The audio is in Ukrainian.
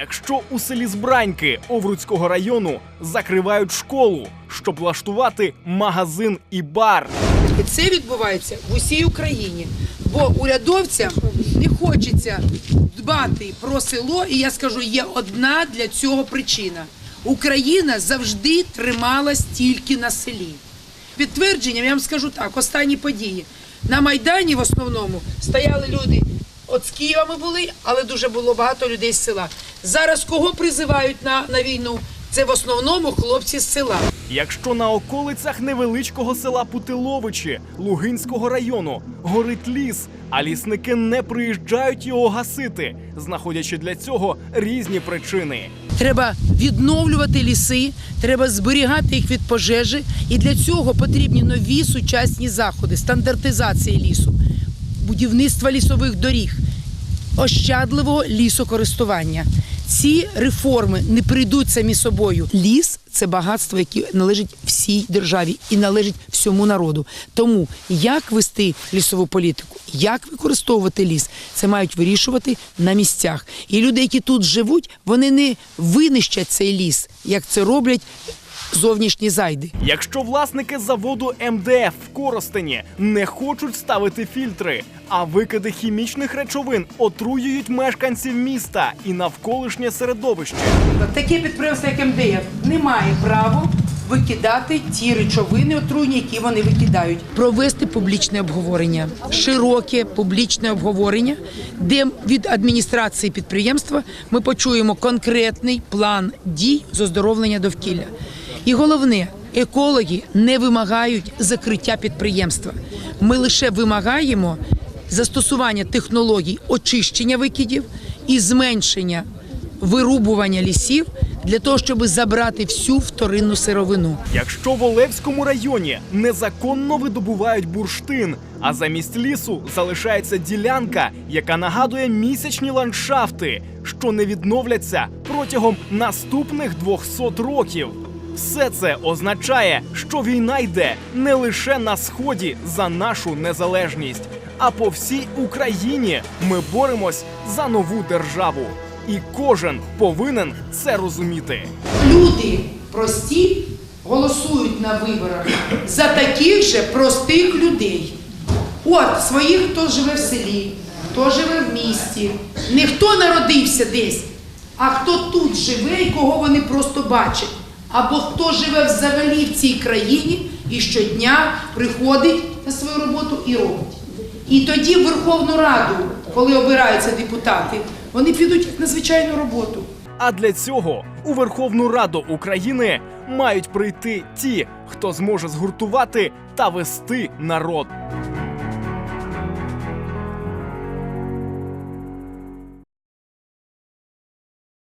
Якщо у селі Збраньки Овруцького району закривають школу, щоб влаштувати магазин і бар. І це відбувається в усій Україні. Бо урядовцям не хочеться дбати про село, і я скажу, є одна для цього причина. Україна завжди трималась тільки на селі. Підтвердженням я вам скажу так: останні події. На Майдані в основному стояли люди. От з Києва ми були, але дуже було багато людей з села. Зараз кого призивають на, на війну? Це в основному хлопці з села. Якщо на околицях невеличкого села Путиловичі Лугинського району горить ліс, а лісники не приїжджають його гасити, знаходячи для цього різні причини. Треба відновлювати ліси, треба зберігати їх від пожежі, і для цього потрібні нові сучасні заходи, стандартизації лісу, будівництва лісових доріг, ощадливого лісокористування. Ці реформи не прийдуть самі собою. Ліс це багатство, яке належить всій державі і належить всьому народу. Тому як вести лісову політику, як використовувати ліс, це мають вирішувати на місцях. І люди, які тут живуть, вони не винищать цей ліс, як це роблять зовнішні зайди. Якщо власники заводу МДФ в Коростені не хочуть ставити фільтри, а викиди хімічних речовин отруюють мешканців міста і навколишнє середовище. Таке підприємство, як МДФ, не має права викидати ті речовини отруйні, які вони викидають. Провести публічне обговорення, широке публічне обговорення, де від адміністрації підприємства ми почуємо конкретний план дій з оздоровлення довкілля. І головне, екологи не вимагають закриття підприємства. Ми лише вимагаємо застосування технологій очищення викидів і зменшення вирубування лісів для того, щоб забрати всю вторинну сировину. Якщо в Олевському районі незаконно видобувають бурштин, а замість лісу залишається ділянка, яка нагадує місячні ландшафти, що не відновляться протягом наступних 200 років. Все це означає, що війна йде не лише на сході за нашу незалежність, а по всій Україні ми боремось за нову державу. І кожен повинен це розуміти. Люди прості голосують на виборах за таких же простих людей. От своїх, хто живе в селі, хто живе в місті, не хто народився десь, а хто тут живе і кого вони просто бачать. Або хто живе взагалі в цій країні і щодня приходить на свою роботу і робить. І тоді в Верховну Раду, коли обираються депутати, вони підуть на звичайну роботу. А для цього у Верховну Раду України мають прийти ті, хто зможе згуртувати та вести народ.